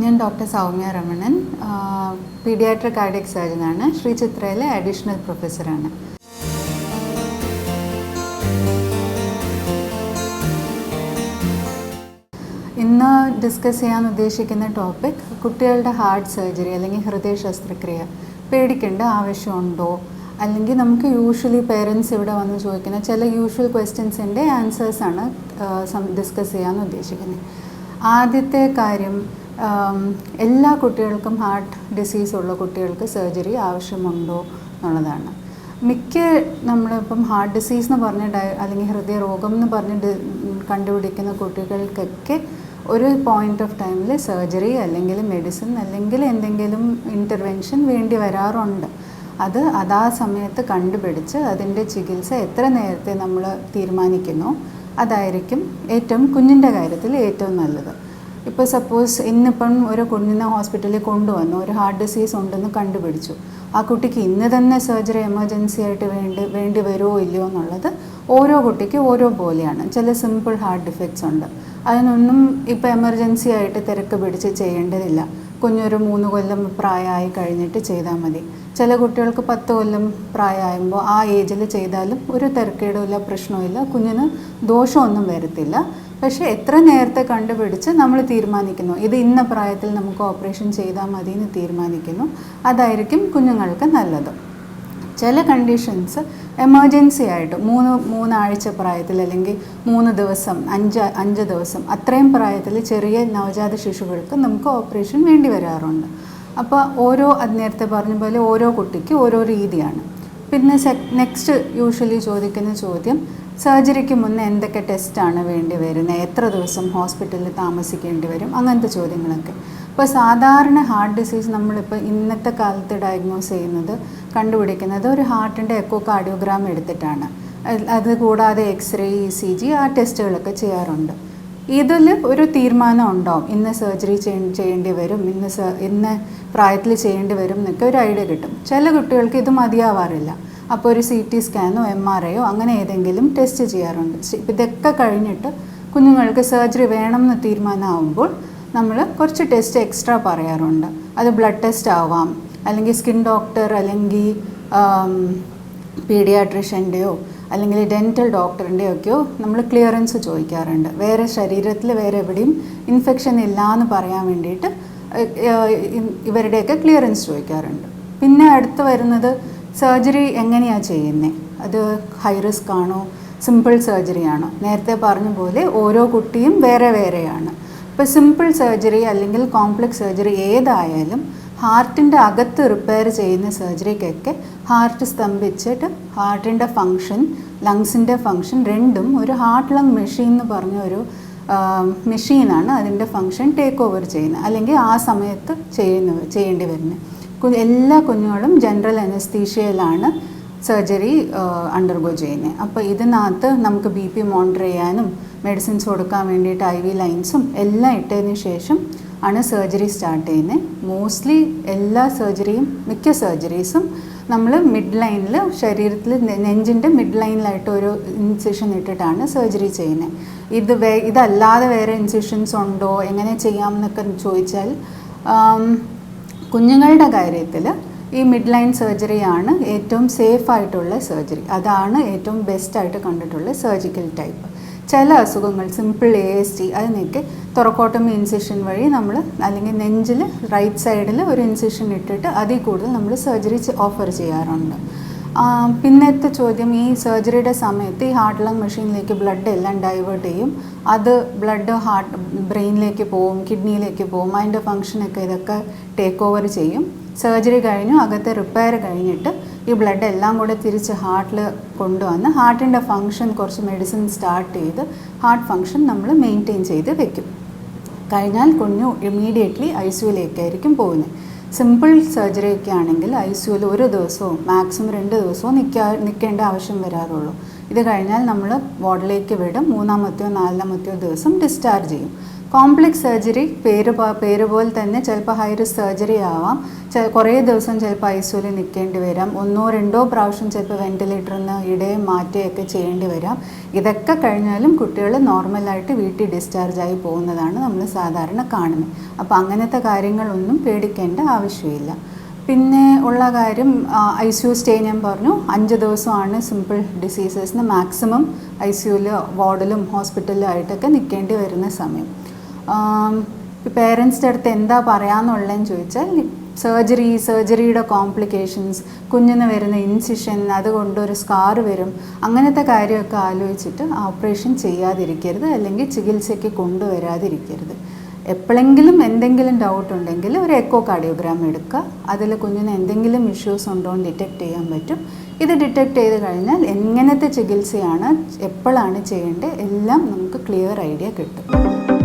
ഞാൻ doctor Soumya Ramanan paediatric cardiac സർജനാണ് Sree ചിത്രയിലെ additional പ്രൊഫസറാണ് ഇന്ന് ഡിസ്കസ് ചെയ്യാൻ ഉദ്ദേശിക്കുന്ന ടോപ്പിക് കുട്ടികളുടെ ഹാർട്ട് സർജറി അല്ലെങ്കിൽ ഹൃദയ ശസ്ത്രക്രിയ. പേടിക്കേണ്ട ആവശ്യമുണ്ടോ? അല്ലെങ്കിൽ നമുക്ക് യൂഷ്വലി പേരൻസ് ഇവിടെ വന്ന് ചോദിക്കുന്ന ചില യൂഷ്വൽ ക്വസ്റ്റ്യൻസിന്റെ ആൻസേഴ്സാണ് ഡിസ്കസ് ചെയ്യാൻ ഉദ്ദേശിക്കുന്നത്. ആദ്യത്തെ കാര്യം എല്ലാ കുട്ടികൾക്കും ഹാർട്ട് ഡിസീസ് ഉള്ള കുട്ടികൾക്ക് സർജറി ആവശ്യമുണ്ടോ എന്നുള്ളതാണ്. മിക്ക നമ്മളിപ്പം ഹാർട്ട് ഡിസീസ് എന്ന് പറഞ്ഞ ഡയ അല്ലെങ്കിൽ ഹൃദയരോഗം എന്ന് പറഞ്ഞ് കണ്ടുപിടിക്കുന്ന കുട്ടികൾക്കൊക്കെ ഒരു പോയിന്റ് ഓഫ് ടൈമിൽ സർജറി അല്ലെങ്കിൽ മെഡിസിൻ അല്ലെങ്കിൽ എന്തെങ്കിലും ഇന്റർവെൻഷൻ വേണ്ടി വരാറുണ്ട്. അത് അതാ സമയത്ത് കണ്ടുപിടിച്ച് അതിന്റെ ചികിത്സ എത്ര നേരത്തെ നമ്മൾ തീരുമാനിക്കുന്നു അതായിരിക്കും ഏറ്റവും കുഞ്ഞിന്റെ കാര്യത്തിൽ ഏറ്റവും നല്ലത്. ഇപ്പോൾ സപ്പോസ് ഇന്നിപ്പം ഒരു കുഞ്ഞിനെ ഹോസ്പിറ്റലിൽ കൊണ്ടുവന്നു ഒരു ഹാർട്ട് ഡിസീസ് ഉണ്ടെന്ന് കണ്ടുപിടിച്ചു. ആ കുട്ടിക്ക് ഇന്ന് തന്നെ സർജറി എമർജൻസി ആയിട്ട് വേണ്ടി വേണ്ടി വരുമോ ഇല്ലയോ എന്നുള്ളത് ഓരോ കുട്ടിക്ക് ഓരോ പോലെയാണ്. ചില സിമ്പിൾ ഹാർട്ട് ഡിഫക്ട്സ് ഉണ്ട്. അതിനൊന്നും ഇപ്പോൾ എമർജൻസി ആയിട്ട് തിരക്ക് പിടിച്ച് ചെയ്യേണ്ടതില്ല. കുഞ്ഞൊരു മൂന്ന് കൊല്ലം പ്രായമായി കഴിഞ്ഞിട്ട് ചെയ്താൽ മതി. ചില കുട്ടികൾക്ക് പത്ത് കൊല്ലം പ്രായമാകുമ്പോൾ ആ ഏജിൽ ചെയ്താലും ഒരു തിരക്കേടുമില്ല പ്രശ്നമില്ല കുഞ്ഞിന് ദോഷമൊന്നും വരത്തില്ല. പക്ഷേ എത്ര നേരത്തെ കണ്ടുപിടിച്ച് നമ്മൾ തീരുമാനിക്കുന്നു? ഇത് ഇന്ന പ്രായത്തിൽ നമുക്ക് ഓപ്പറേഷൻ ചെയ്താൽ മതി എന്ന് തീരുമാനിക്കുന്നു. അതായിരിക്കും കുഞ്ഞുങ്ങൾക്ക് നല്ലത്. ചില കണ്ടീഷൻസ് എമർജൻസി ആയിട്ട് മൂന്ന് മൂന്നാഴ്ച പ്രായത്തിൽ അല്ലെങ്കിൽ മൂന്ന് ദിവസം അഞ്ച് അഞ്ച് ദിവസം അത്രയും പ്രായത്തിൽ ചെറിയ നവജാത ശിശുക്കൾക്ക് നമുക്ക് ഓപ്പറേഷൻ വേണ്ടി വരാറുണ്ട്. അപ്പോൾ ഓരോ അത് നേരത്തെ പറഞ്ഞ പോലെ ഓരോ കുട്ടിക്ക് ഓരോ രീതിയാണ്. പിന്നെ നെക്സ്റ്റ് യൂഷ്വലി ചോദിക്കുന്ന ചോദ്യം സർജറിക്ക് മുന്നേ എന്തൊക്കെ ടെസ്റ്റാണ് വേണ്ടി വരുന്നത് എത്ര ദിവസം ഹോസ്പിറ്റലിൽ താമസിക്കേണ്ടി വരും? അങ്ങനത്തെ ചോദ്യങ്ങളൊക്കെ. ഇപ്പോൾ സാധാരണ ഹാർട്ട് ഡിസീസ് നമ്മളിപ്പോൾ ഇന്നത്തെ കാലത്ത് ഡയഗ്നോസ് ചെയ്യുന്നത് കണ്ടുപിടിക്കുന്നത് ഒരു ഹാർട്ടിന്റെ എക്കോ കാർഡിയോഗ്രാം എടുത്തിട്ടാണ്. അത് കൂടാതെ എക്സ്റേ ഇ സി ജി ആ ടെസ്റ്റുകളൊക്കെ ചെയ്യാറുണ്ട്. ഇതിൽ ഒരു തീരുമാനം ഉണ്ടാവും. ഇന്ന് സർജറി ചെയ്യേണ്ടി വരും ഇന്ന് ഇന്ന് പ്രായത്തിൽ ചെയ്യേണ്ടി വരും എന്നൊക്കെ ഒരു ഐഡിയ കിട്ടും. ചില കുട്ടികൾക്ക് ഇത് മതിയാവാറില്ല. അപ്പോൾ ഒരു സി ടി സ്കാനോ എം ആർ ഐയോ അങ്ങനെ ഏതെങ്കിലും ടെസ്റ്റ് ചെയ്യാറുണ്ട്. ഇതൊക്കെ കഴിഞ്ഞിട്ട് കുഞ്ഞുങ്ങൾക്ക് സർജറി വേണമെന്ന് തീരുമാനമാകുമ്പോൾ നമ്മൾ കുറച്ച് ടെസ്റ്റ് എക്സ്ട്രാ പറയാറുണ്ട്. അത് ബ്ലഡ് ടെസ്റ്റ് ആവാം. അല്ലെങ്കിൽ സ്കിൻ ഡോക്ടർ അല്ലെങ്കിൽ പീഡിയാട്രിഷ്യന്റെയോ അല്ലെങ്കിൽ ഡെന്റൽ ഡോക്ടറിന്റെയോ ഒക്കെയോ നമ്മൾ ക്ലിയറൻസ് ചോദിക്കാറുണ്ട്. വേറെ ശരീരത്തിൽ വേറെ എവിടെയും ഇൻഫെക്ഷൻ ഇല്ല എന്ന് പറയാൻ വേണ്ടിയിട്ട് ഇവരുടെയൊക്കെ ക്ലിയറൻസ് ചോദിക്കാറുണ്ട്. പിന്നെ അടുത്ത് വരുന്നത് സർജറി എങ്ങനെയാണ് ചെയ്യുന്നത് അത് ഹൈ റിസ്ക് ആണോ? സിമ്പിൾ സർജറി ആണോ? നേരത്തെ പറഞ്ഞ പോലെ ഓരോ കുട്ടിയും വേറെ വേറെയാണ്. ഇപ്പോൾ സിമ്പിൾ സർജറി അല്ലെങ്കിൽ കോംപ്ലക്സ് സർജറി ഏതായാലും ഹാർട്ടിന്റെ അകത്ത് റിപ്പയർ ചെയ്യുന്ന സർജറിക്കൊക്കെ ഹാർട്ട് സ്തംഭിച്ചിട്ട് ഹാർട്ടിന്റെ ഫങ്ഷൻ ലങ്സിന്റെ ഫങ്ഷൻ രണ്ടും ഒരു ഹാർട്ട് ലങ് മെഷീൻ എന്ന് പറഞ്ഞ ഒരു മെഷീനാണ് അതിന്റെ ഫങ്ഷൻ ടേക്ക് ഓവർ ചെയ്യുന്നത്. അല്ലെങ്കിൽ ആ സമയത്ത് ചെയ്യുന്ന ചെയ്യേണ്ടി വരുന്നത്. എല്ലാ കുഞ്ഞുങ്ങളും ജനറൽ അനസ്തീഷ്യയിലാണ് സർജറി അണ്ടർഗോ ചെയ്യുന്നത് അപ്പോൾ ഇതിനകത്ത് നമുക്ക് ബി പി മോണിറ്റർ ചെയ്യാനും മെഡിസിൻസ് കൊടുക്കാൻ വേണ്ടിയിട്ട് ഐ വി ലൈൻസും എല്ലാം ഇട്ടതിന് ശേഷം ആണ് സർജറി സ്റ്റാർട്ട് ചെയ്യുന്നത് മോസ്റ്റ്ലി എല്ലാ സർജറിയും മിക്ക സർജറീസും നമ്മൾ മിഡ് ലൈനിൽ ശരീരത്തിൽ നെഞ്ചിന്റെ മിഡ് ലൈനിലായിട്ട് ഒരു ഇൻസിഷൻ ഇട്ടിട്ടാണ് സർജറി ചെയ്യുന്നത് ഇത് വേ ഇതല്ലാതെ വേറെ ഇൻസിഷൻസ് ഉണ്ടോ? എങ്ങനെ ചെയ്യാമെന്നൊക്കെ ചോദിച്ചാൽ ആം, കുഞ്ഞുങ്ങളുടെ കാര്യത്തിൽ ഈ മിഡ് ലൈൻ സർജറിയാണ് ഏറ്റവും സേഫ് ആയിട്ടുള്ള സർജറി അതാണ് ഏറ്റവും ബെസ്റ്റ് ആയിട്ട് കണ്ടിട്ടുള്ള സർജിക്കൽ ടൈപ്പ് ചില അസുഖങ്ങൾ സിമ്പിൾ എ എസ് ടി അതിനൊക്കെ തുറക്കോട്ടം ഇൻസിഷൻ വഴി നമ്മൾ അല്ലെങ്കിൽ നെഞ്ചിൽ റൈറ്റ് സൈഡിൽ ഒരു ഇൻസിഷൻ ഇട്ടിട്ട് അതിൽ കൂടുതൽ നമ്മൾ സർജറി ഓഫർ ചെയ്യാറുണ്ട്. പിന്നത്തെ ചോദ്യം ഈ സർജറിയുടെ സമയത്ത് ഈ ഹാർട്ട് ലങ് മെഷീനിലേക്ക് ബ്ലഡ് എല്ലാം ഡൈവേർട്ട് ചെയ്യും. അത് ബ്ലഡ് ഹാർട്ട് ബ്രെയിനിലേക്ക് പോവും കിഡ്നിയിലേക്ക് പോവും അതിന്റെ ഫങ്ഷനൊക്കെ ഇതൊക്കെ ടേക്ക് ഓവർ ചെയ്യും. സർജറി കഴിഞ്ഞു അകത്തെ റിപ്പയർ കഴിഞ്ഞിട്ട് ഈ ബ്ലഡ് എല്ലാം കൂടെ തിരിച്ച് ഹാർട്ടിൽ കൊണ്ടുവന്ന് ഹാർട്ടിന്റെ ഫങ്ഷൻ കുറച്ച് മെഡിസിൻ സ്റ്റാർട്ട് ചെയ്ത് ഹാർട്ട് ഫങ്ഷൻ നമ്മൾ മെയിന്റെയിൻ ചെയ്ത് വെക്കും. കഴിഞ്ഞാൽ കുഞ്ഞു ഇമ്മീഡിയറ്റ്ലി ഐ സിയുലേക്കായിരിക്കും പോകുന്നത്. സിമ്പിൾ സർജറി ഒക്കെ ആണെങ്കിൽ ഐ സിയുവിൽ ഒരു ദിവസവും മാക്സിമം രണ്ട് ദിവസവും നിൽക്കാ നിൽക്കേണ്ട ആവശ്യം വരാറുള്ളൂ. ഇത് കഴിഞ്ഞാൽ നമ്മൾ വാർഡിലേക്ക് വിടും മൂന്നാമത്തെയോ നാലാമത്തെയോ ദിവസം ഡിസ്ചാർജ് ചെയ്യും. കോംപ്ലക്സ് സർജറി പേര് പേര് പോലെ തന്നെ ചിലപ്പോൾ ഹൈ റിസ്ക് സർജറി ആവാം. കുറേ ദിവസം ചിലപ്പോൾ ഐ സിയുവിൽ നിൽക്കേണ്ടി വരാം. ഒന്നോ രണ്ടോ പ്രാവശ്യം ചിലപ്പോൾ വെന്റിലേറ്ററിൽ നിന്ന് ഇടയും മാറ്റുകയൊക്കെ ചെയ്യേണ്ടി വരാം. ഇതൊക്കെ കഴിഞ്ഞാലും കുട്ടികൾ നോർമലായിട്ട് വീട്ടിൽ ഡിസ്ചാർജ് ആയി പോകുന്നതാണ് നമ്മൾ സാധാരണ കാണുന്നത്. അപ്പോൾ അങ്ങനത്തെ കാര്യങ്ങളൊന്നും പേടിക്കേണ്ട ആവശ്യമില്ല. പിന്നെ ഉള്ള കാര്യം ഐ സി യു സ്റ്റേ ഞാൻ പറഞ്ഞു. അഞ്ച് ദിവസമാണ് സിമ്പിൾ ഡിസീസസിന് മാക്സിമം ഐ സി യുവിൽ വാർഡിലും ഹോസ്പിറ്റലിലും ആയിട്ടൊക്കെ നിൽക്കേണ്ടി വരുന്ന സമയം. പേരൻസിന്റെ അടുത്ത് എന്താ പറയാന്നുള്ളതെന്ന് ചോദിച്ചാൽ സർജറി സർജറിയുടെ കോംപ്ലിക്കേഷൻസ് കുഞ്ഞിന് വരുന്ന ഇൻസിഷൻ അതുകൊണ്ട് ഒരു സ്കാർ വരും അങ്ങനത്തെ കാര്യമൊക്കെ ആലോചിച്ചിട്ട് ഓപ്പറേഷൻ ചെയ്യാതിരിക്കരുത് അല്ലെങ്കിൽ ചികിത്സയ്ക്ക് കൊണ്ടുവരാതിരിക്കരുത്. എപ്പോഴെങ്കിലും എന്തെങ്കിലും ഡൗട്ട് ഉണ്ടെങ്കിൽ ഒരു എക്കോ കാർഡിയോഗ്രാം എടുക്കുക. അതിൽ കുഞ്ഞിന് എന്തെങ്കിലും ഇഷ്യൂസ് ഉണ്ടോ എന്ന് ഡിറ്റക്ട് ചെയ്യാൻ പറ്റും. ഇത് ഡിറ്റക്ട് ചെയ്ത് കഴിഞ്ഞാൽ എങ്ങനത്തെ ചികിത്സയാണ് എപ്പോഴാണ് ചെയ്യേണ്ടത് എല്ലാം നമുക്ക് ക്ലിയർ ഐഡിയ കിട്ടും.